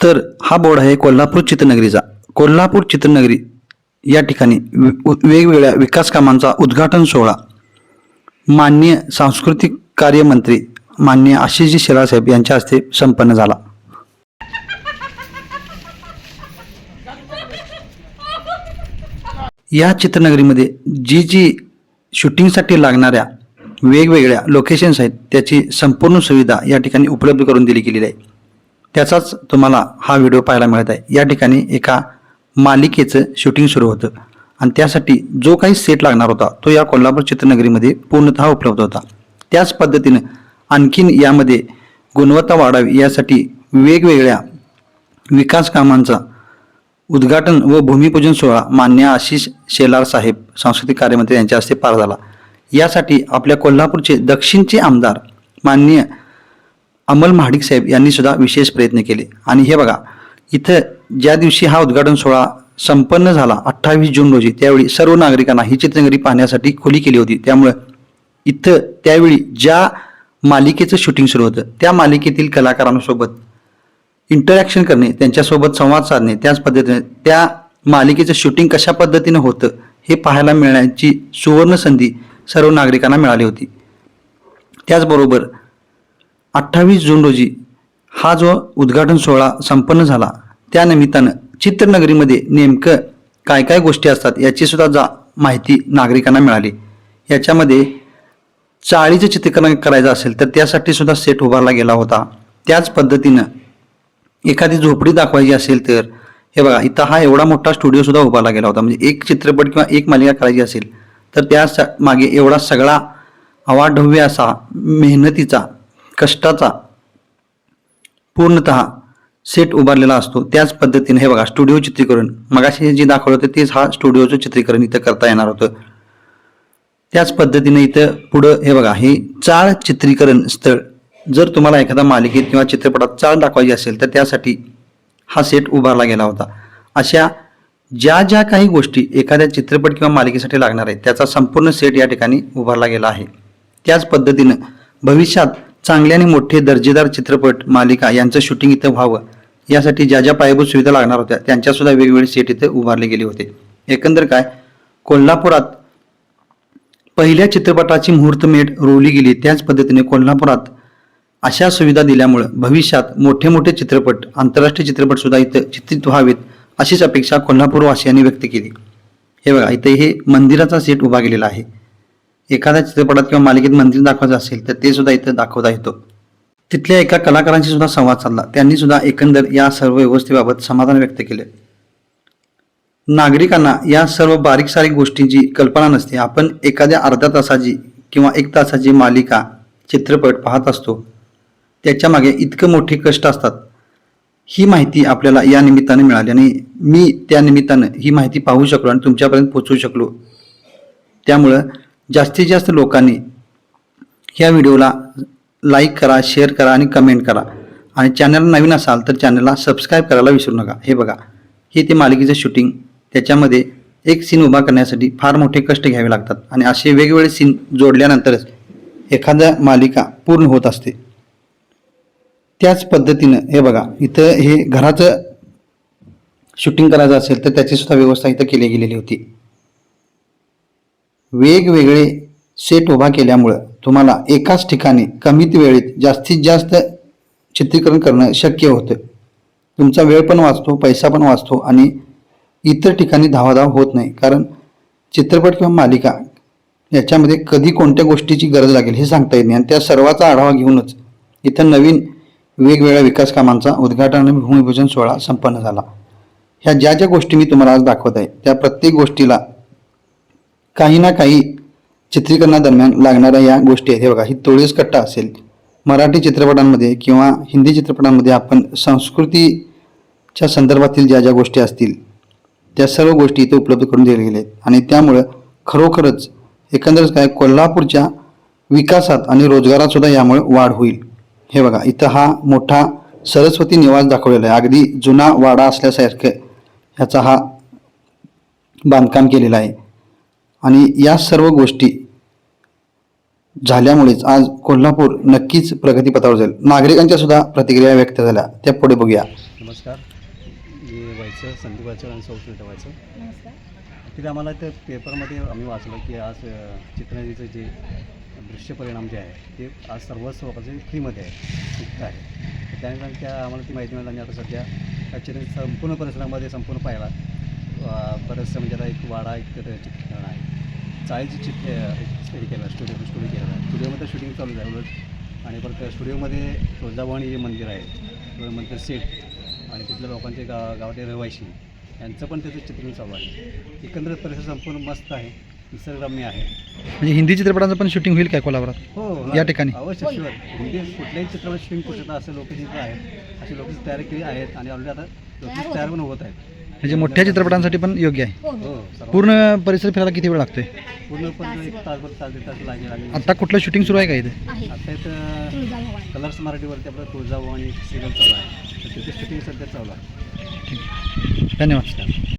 तर हा बोर्ड आहे कोल्हापूर चित्रनगरीचा. कोल्हापूर चित्रनगरी या ठिकाणी वेगवेगळ्या विकास कामांचा उद्घाटन सोहळा. माननीय सांस्कृतिक कार्यमंत्री माननीय आशिषजी शिरासाहेब साहेब यांच्या हस्ते संपन्न झाला. या चित्रनगरीमध्ये जी जी शूटिंगसाठी लागणाऱ्या वेगवेगळ्या लोकेशन्स आहेत त्याची संपूर्ण सुविधा या ठिकाणी उपलब्ध करून दिली गेलेली आहे. त्याचाच तुम्हाला हा व्हिडिओ पाहायला मिळत आहे. या ठिकाणी एका मालिकेचं शूटिंग सुरू होतं. आणि त्यासाठी जो काही सेट लागणार होता तो या कोल्हापूर चित्रनगरीमध्ये पूर्णतः उपलब्ध होता. त्याच पद्धतीनं आणखीन यामध्ये गुणवत्ता वाढावी यासाठी वेगवेगळ्या विकास कामांचा उद्घाटन व भूमिपूजन सोहळा मान्य आशिष शेलार साहेब सांस्कृतिक कार्यमंत्री यांच्या हस्ते पार झाला. यासाठी आपल्या कोल्हापूरचे दक्षिणचे आमदार माननीय अमल महाडिक साहेब यांनी सुद्धा विशेष प्रयत्न केले. आणि हे बघा इथं ज्या दिवशी हा उद्घाटन सोहळा संपन्न झाला अठ्ठावीस जून रोजी त्यावेळी सर्व नागरिकांना ही चित्रनगरी पाहण्यासाठी खुली केली होती. त्यामुळं इथं त्यावेळी ज्या मालिकेचं शूटिंग सुरू होतं त्या मालिकेतील कलाकारांसोबत इंटरॅक्शन करणे त्यांच्यासोबत संवाद साधणे त्याच पद्धतीने त्या मालिकेचं शूटिंग कशा पद्धतीनं होतं हे पाहायला मिळण्याची सुवर्ण संधी सर्व नागरिकांना मिळाली होती. त्याचबरोबर अठ्ठावीस जून रोजी हा जो उद्घाटन सोहळा संपन्न झाला त्या निमित्तानं चित्रनगरीमध्ये नेमकं काय काय गोष्टी असतात याची सुद्धा जा माहिती नागरिकांना मिळाली. याच्यामध्ये चाळीचं चित्रीकरण करायचं असेल तर त्यासाठी सुद्धा सेट उभारला गेला होता. त्याच पद्धतीनं एखादी झोपडी दाखवायची असेल तर हे बघा इथं हा एवढा मोठा स्टुडिओ सुद्धा उभारला गेला होता. म्हणजे एक चित्रपट किंवा एक मालिका करायची असेल तर त्या स- मागे एवढा सगळा अवाढव्य असा मेहनतीचा कष्टाचा पूर्णत सेट उभारलेला असतो. त्याच पद्धतीने हे बघा स्टुडिओ चित्रीकरण. मगाशी जे दाखवलं होतं तेच हा स्टुडिओचं चित्रीकरण इथं करता येणार होतं. त्याच पद्धतीने इथं पुढं हे बघा हे चाळ चित्रीकरण स्थळ. जर तुम्हाला एखादा मालिकेत किंवा चित्रपटात चाळ दाखवायची असेल तर त्यासाठी हा सेट उभारला गेला होता. अशा ज्या ज्या काही गोष्टी एखाद्या चित्रपट किंवा मालिकेसाठी लागणार आहेत त्याचा संपूर्ण सेट या ठिकाणी उभारला गेला आहे. त्याच पद्धतीनं भविष्यात चांगले आणि मोठे दर्जेदार चित्रपट मालिका यांचं शूटिंग इथं व्हावं यासाठी ज्या ज्या पायाभूत सुविधा लागणार होत्या त्यांच्यासुद्धा वेगवेगळे सेट इथे उभारले गेले होते. एकंदर काय? कोल्हापुरात पहिल्या चित्रपटाची मुहूर्तमेढ रोवली गेली त्याच पद्धतीने कोल्हापुरात अशा सुविधा दिल्यामुळं भविष्यात मोठे मोठे चित्रपट आंतरराष्ट्रीय चित्रपटसुद्धा इथं चित्रित व्हावेत अशीच अपेक्षा कोल्हापूरवासियांनी व्यक्त केली. हे बघा इथे हे मंदिराचा सेट उभा केलेला आहे. एखाद्या चित्रपटात किंवा मालिकेत मंदिर दाखवायचं असेल तर ते सुद्धा इथं दाखवता येतो. तिथल्या एका कलाकारांशी सुद्धा संवाद साधला. त्यांनी सुद्धा एकंदर या सर्व व्यवस्थेबाबत समाधान व्यक्त केले. नागरिकांना या सर्व बारीक सारीक गोष्टींची कल्पना नसते. आपण एखाद्या अर्ध्या तासाची किंवा एक तासाची मालिका चित्रपट पाहत असतो. त्याच्यामागे इतकं मोठे कष्ट असतात. ही माहिती आपल्याला या निमित्ताने मिळाली आणि मी त्या निमित्तानं ही माहिती पाहू शकलो आणि तुमच्यापर्यंत पोचवू शकलो. त्यामुळं जास्तीत जास्त लोकांनी ह्या व्हिडिओला लाईक करा शेअर करा आणि कमेंट करा. आणि चॅनल नवीन असाल तर चॅनलला सबस्क्राईब करायला विसरू नका. हे बघा हे ते मालिकेचं शूटिंग. त्याच्यामध्ये एक सीन उभा करण्यासाठी फार मोठे कष्ट घ्यावे लागतात. आणि असे वेगवेगळे सीन जोडल्यानंतरच एखाद्या मालिका पूर्ण होत असते. त्याच पद्धतीनं हे बघा इथं हे घराचं शूटिंग करायचं असेल तर त्याची सुद्धा व्यवस्था इथं केली गेलेली होती. वेगवेगळे सेट उभा केल्यामुळं तुम्हाला एकाच ठिकाणी कमीत वेळेत जास्तीत जास्त चित्रीकरण करणं शक्य होतं. तुमचा वेळ पण वाचतो पैसा पण वाचतो आणि इतर ठिकाणी धावाधाव होत नाही. कारण चित्रपट किंवा मालिका याच्यामध्ये कधी कोणत्या गोष्टीची गरज लागेल हे सांगता येत नाही. आणि त्या सर्वाचा आढावा घेऊनच इथं नवीन वेगवेगळ्या विकास कामांचा उद्घाटन आणि भूमिपूजन सोहळा संपन्न झाला. ह्या ज्या ज्या गोष्टी मी तुम्हाला आज दाखवत आहे त्या प्रत्येक गोष्टीला काही ना काही चित्रीकरणादरम्यान लागणाऱ्या या गोष्टी आहेत. हे बघा ही तोळीस कट्टा असेल. मराठी चित्रपटांमध्ये किंवा हिंदी चित्रपटांमध्ये आपण संस्कृतीच्या संदर्भातील ज्या ज्या गोष्टी असतील त्या सर्व गोष्टी इथे उपलब्ध करून दिल्या गेल्या आहेत. आणि त्यामुळं खरोखरच एकंदरच काय कोल्हापूरच्या विकासात आणि रोजगारातसुद्धा यामुळे वाढ होईल. हे बघा इथं हा मोठा सरस्वती निवास दाखवलेला आहे. अगदी जुना वाडा असल्यासारखं ह्याचा हा बांधकाम केलेला आहे. आणि या सर्व गोष्टी झाल्यामुळेच आज कोल्हापूर नक्कीच प्रगतीपथावर जाईल. नागरिकांच्या सुद्धा प्रतिक्रिया व्यक्त झाल्या. त्या पुढे बघूया. नमस्कार. मी व्हायचं संदीप व्हायचं आणि संस्कृत व्हायचं. नमस्कार. तिथे आम्हाला ते पेपरमध्ये आम्ही वाचलं की आज चित्रनदीचं जे दृश्य परिणाम जे आहे ते आज सर्वच लोकांचे फ्रीमध्ये आहे. मुक्त आहे. त्यानंतर त्या आम्हाला ती माहिती मिळाली आणि आता सध्या ॲक्च्युली संपूर्ण परिसरामध्ये संपूर्ण पाहिला बरंचसं म्हणजे आता एक वाडा एक ठिकाण आहे. चाळीची चित्र स्टडी केलं स्टुडिओ स्टुडिओ केलेला आहे. स्टुडिओमध्ये शूटिंग चालू आहे. उलट आणि परत स्टुडिओमध्ये तुळजाभवानी जे मंदिर आहे. मंदिर सेट. आणि तिथल्या लोकांचे गा गावातील रहिवाशी यांचं पण त्याचं चित्रण चालू आहे. एकंदरीत परिसर संपूर्ण मस्त आहे. निसर्गरम्य आहे. म्हणजे हिंदी चित्रपटांचं पण शूटिंग होईल काय कोल्हापुरात? हो या ठिकाणी? अवश्य शुअर म्हणजे कुठल्याही चित्रपट शूटिंग करू शकता असे लोकेशन आहेत. अशी लोकेशन तयार केली आहेत आणि ऑलरेडी आता लोकेशन तयार पण होत आहेत. म्हणजे मोठ्या चित्रपटांसाठी पण योग्य आहे. हो हो. हो सर्व पूर्ण परिसर फिरायला किती वेळ लागतोय? पूर्णपणे एक तासभर तास दीड तास लागेल आणि आता कुठलं शूटिंग सुरू आहे का इथे? आहे. आता इथं तुळजाभवानी. कलर्स मराठीवरती आपलं तुळजाभवानी सिरियल चालू आहे. तर तिथे शूटिंग सध्या चालू आहे. धन्यवाद.